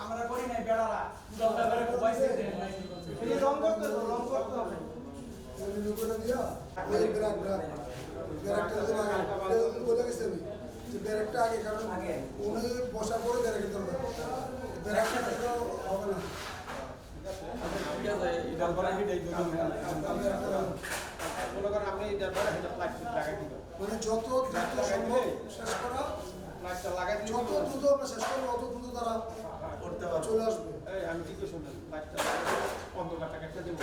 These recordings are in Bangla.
আমরা করি নাই বেড়ারা রং করতো রং করতো হবে। ব্র্যাক ব্র্যাক আমি যে ব্র্যাকটা আগে কারণ উনি বসার পরে। ব্র্যাকের দরকার ব্র্যাকটা হবে না মানে যত দ্রুত সম্ভব শেষ করা যত দ্রুত আমরা শেষ করব অত দ্রুত তারা চলে আসবে আমি ঠিক শুনলাম পনেরো টাকা দেবো।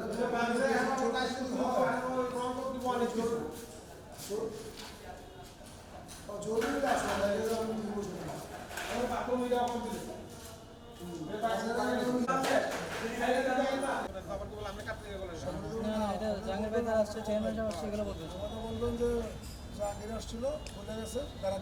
জাহাঙ্গীর ভাই তারা আসছে চেয়ারম্যান সাহেব আসছে এগুলো বলবেন যে জাহাঙ্গীর আসছিল বলে গেছে ব্যারাক